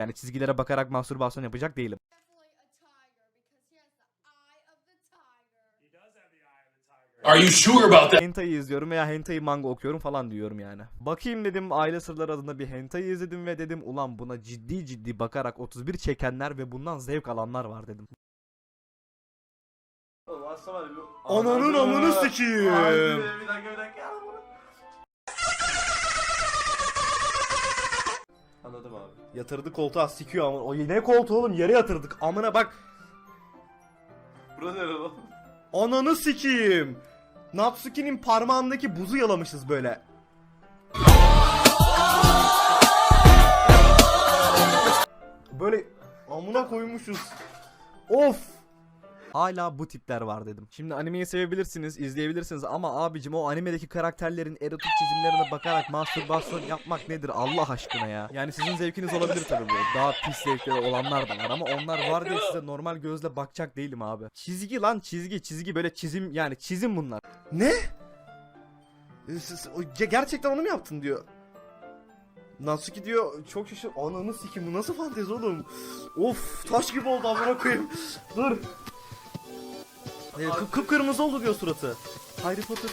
Yani çizgilere bakarak mastürbasyon yapacak değilim. Are you sure about that? Hentai izliyorum veya hentai manga okuyorum falan diyorum yani. Bakayım dedim Aile Sırları adında bir hentai izledim ve dedim ulan buna ciddi ciddi bakarak 31 çekenler ve bundan zevk alanlar var dedim. Ananın amını sikiyim. Bir dakika bir dakika. Anladım abi. Yatırdı koltuğa sikiyor ama o ne koltuğu oğlum yere yatırdık amına bak Burası nere lan? ananı sikiyim. Natsuki'nin parmağındaki buzu yalamışız böyle. Böyle amına koymuşuz. Of. Hala bu tipler var dedim. Şimdi animeyi sevebilirsiniz, izleyebilirsiniz ama abicim o animedeki karakterlerin erotik çizimlerine bakarak mastürbasyon yapmak nedir Allah aşkına ya. Yani sizin zevkiniz olabilir tabii bu. Daha pis zevkleri olanlar da var ama onlar var diye size normal gözle bakacak değilim abi. Çizgi lan çizgi, çizgi böyle çizim yani çizim bunlar. Ne? E, ge- Gerçekten onu mu yaptın diyor. Natsuki diyor çok şaşır. Ananı sikim bu nasıl fantezi oğlum? Of taş gibi oldu amına koyayım. Dur. Ee, kıp kıpkırmızı oldu diyor suratı. Harry Potter.